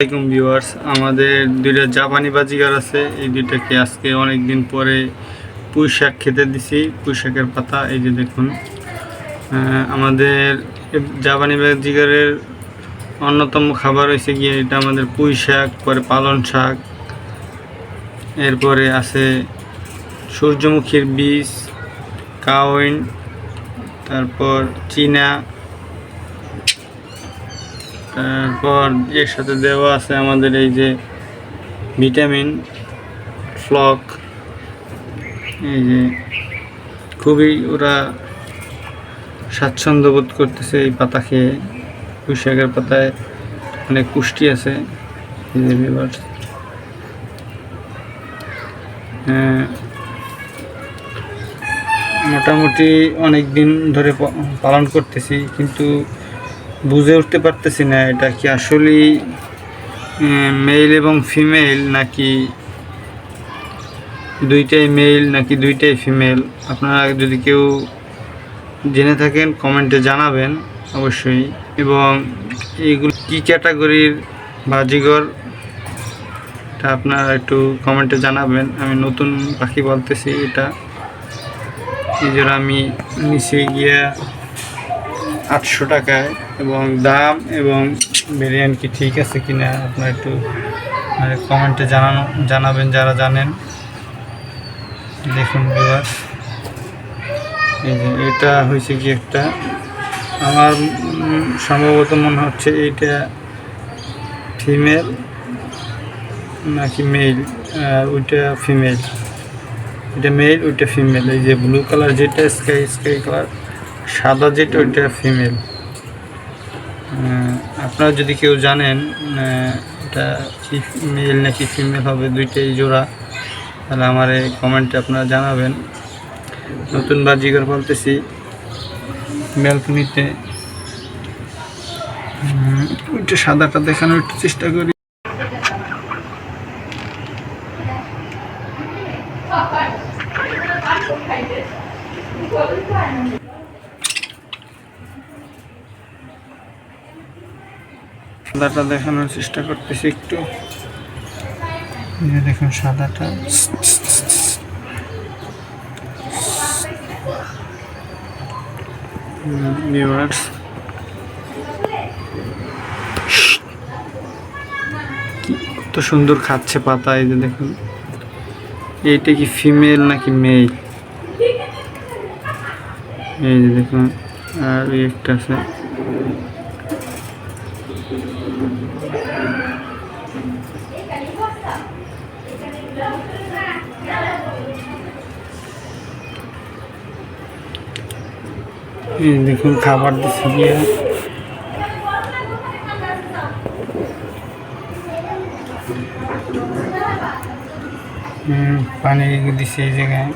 আসসালামাইকুম ভিউয়ার্স। আমাদের দুইটা জাপানি বাজিগার আছে। এই দুইটাকে আজকে অনেক দিন পরে পুঁই শাক খেতে দিছি। পুঁই শাকের পাতা, এই যে দেখুন। আমাদের জাপানি বাজিগারের অন্যতম খাবার হয়েছে গিয়ে এটা আমাদের পুঁই শাক, পরে পালন শাক, এরপরে আছে সূর্যমুখীর বীজ কাউইন তারপর চীনা তারপর এর সাথে দেওয়া আছে আমাদের এই যে ভিটামিন, ফ্লক, এই যে খুবই ওরা স্বাচ্ছন্দ্য বোধ করতেছে এই পাতা খেয়ে। পুঁই শাকের পাতায় অনেক পুষ্টি আছে মোটামুটি অনেক দিন ধরে পালন করতেছি, কিন্তু বুঝে উঠতে পারতেছি না, এটা কি আসলেই মেল এবং ফিমেল নাকি দুইটাই মেল নাকি দুইটাই ফিমেল আপনারা যদি কেউ জেনে থাকেন কমেন্টে জানাবেন অবশ্যই। এবং এইগুলো কী ক্যাটাগরির বাজিগর এটা আপনারা একটু কমেন্টে জানাবেন। আমি নতুন পাখি বলতেছি এটা। এই আমি নিচে গিয়া আটশো টাকায় এবং দাম এবং ভেরিয়েন্ট কি ঠিক আছে কি না আপনারা একটু কমেন্টে জানানো, জানাবেন যারা জানেন। দেখুন বিবার এই যে এটা হয়েছে কি একটা, আমার সম্ভবত মনে হচ্ছে এইটা ফিমেল নাকি মেল আর ওইটা ফিমেল এটা মেল ওইটা ফিমেল এই যে ব্লু কালার যেটা স্কাই স্কাই কালার সাদা যেটা, ওইটা ফিমেল আপনারা যদি কেউ জানেন এটা কি মেল নাকি ফিমেল হবে, দুইটাই জোড়া, তাহলে আমার এই কমেন্টে আপনারা জানাবেন। নতুন বাজিগর বলতেছি ব্যালকনিতে ওইটা সাদাটা দেখানোর একটু চেষ্টা করি। সাদাটা দেখানোর চেষ্টা করতেছি একটু। দেখুন সাদাটা। কত সুন্দর খাচ্ছে পাতা এই যে দেখুন। এইটা কি ফিমেল নাকি মেল এই যে দেখুন, আর একটা আছে। দেখুন খাবার দিচ্ছে গিয়ে পানি দিচ্ছে এই জায়গায়।